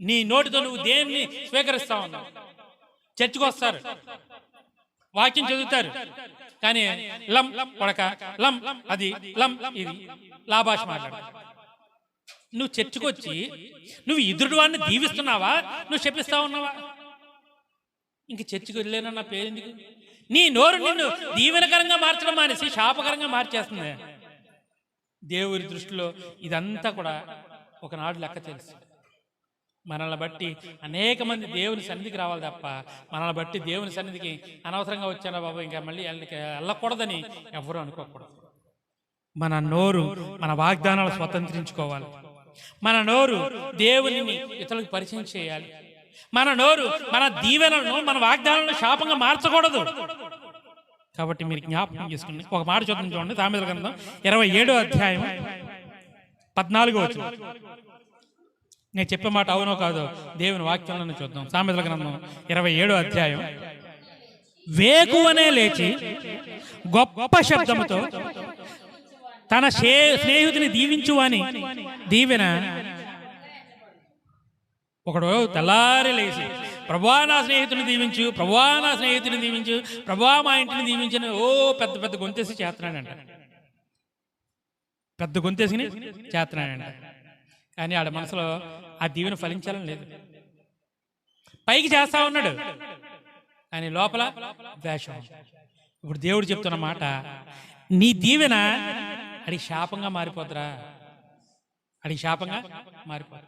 నీ నోటితో నువ్వు దేన్ని స్వీకరిస్తా ఉన్నావు? చర్చికి వస్తారు. వాక్యం చదువుతారు. కానీ లం కొడక లం అది లం ఇది. లాభాష మాట్లాడు. నువ్వు చర్చికి వచ్చి నువ్వు ఇద్దరు వాడిని దీవిస్తున్నావా? నువ్వు చెప్పిస్తా ఉన్నావా? ఇంక చర్చికి వెళ్ళానన్న పేరెందుకు నీ నోరు నిన్ను దీవెనకరంగా మార్చడం మానేసి శాపకరంగా మార్చేస్తుంది. దేవుడి దృష్టిలో ఇదంతా కూడా ఒకనాడు లెక్క తెలుస్తుంది మనల్ని బట్టి అనేక మంది దేవుని సన్నిధికి రావాలి తప్ప మనల్ని బట్టి దేవుని సన్నిధికి అనవసరంగా వచ్చారా బాబు? ఇంకా మళ్ళీ వెళ్ళకూడదని ఎవరు అనుకోకూడదు. మన నోరు మన వాగ్దానాలు స్వతంత్రించుకోవాలి. మన నోరు దేవునిని ఇతరులకు పరిచయం చేయాలి. మన నోరు మన దీవెనలను మన వాగ్దానాలను శాపంగా మార్చకూడదు. కాబట్టి మీరు జ్ఞాపకం చేసుకుని ఒక మాట చూద్దాం చూడండి సామెతల గ్రంథం ఇరవై ఏడో అధ్యాయం పద్నాలుగో వచ్చిన నేను చెప్పే మాట అవునో కాదో దేవుని వాక్యాలను చూద్దాం. సామెతల గ్రంథం ఇరవై ఏడో అధ్యాయం. వేకువనే లేచి గొప్ప శబ్దముతో తన శే- స్నేహితుని దీవించు అని దీవెన ఒకడు తెల్లారి లేచి ప్రభా నా స్నేహితుని దీవించు ప్రభా నా స్నేహితుని దీవించు ప్రభా మా ఇంటిని దీవించని ఓ పెద్ద పెద్ద గొంతేసి చేస్తున్నాడంట. పెద్ద గొంతేసిని చేస్తున్నాడంట. కానీ ఆడ మనసులో ఆ దీవెన ఫలించాలని లేదు. పైకి చేస్తా ఉన్నాడు కానీ లోపల ద్వేషం. ఇప్పుడు దేవుడు చెప్తున్న మాట నీ దీవెన అది శాపంగా మారిపోతురా అది శాపంగా మారిపోతుంది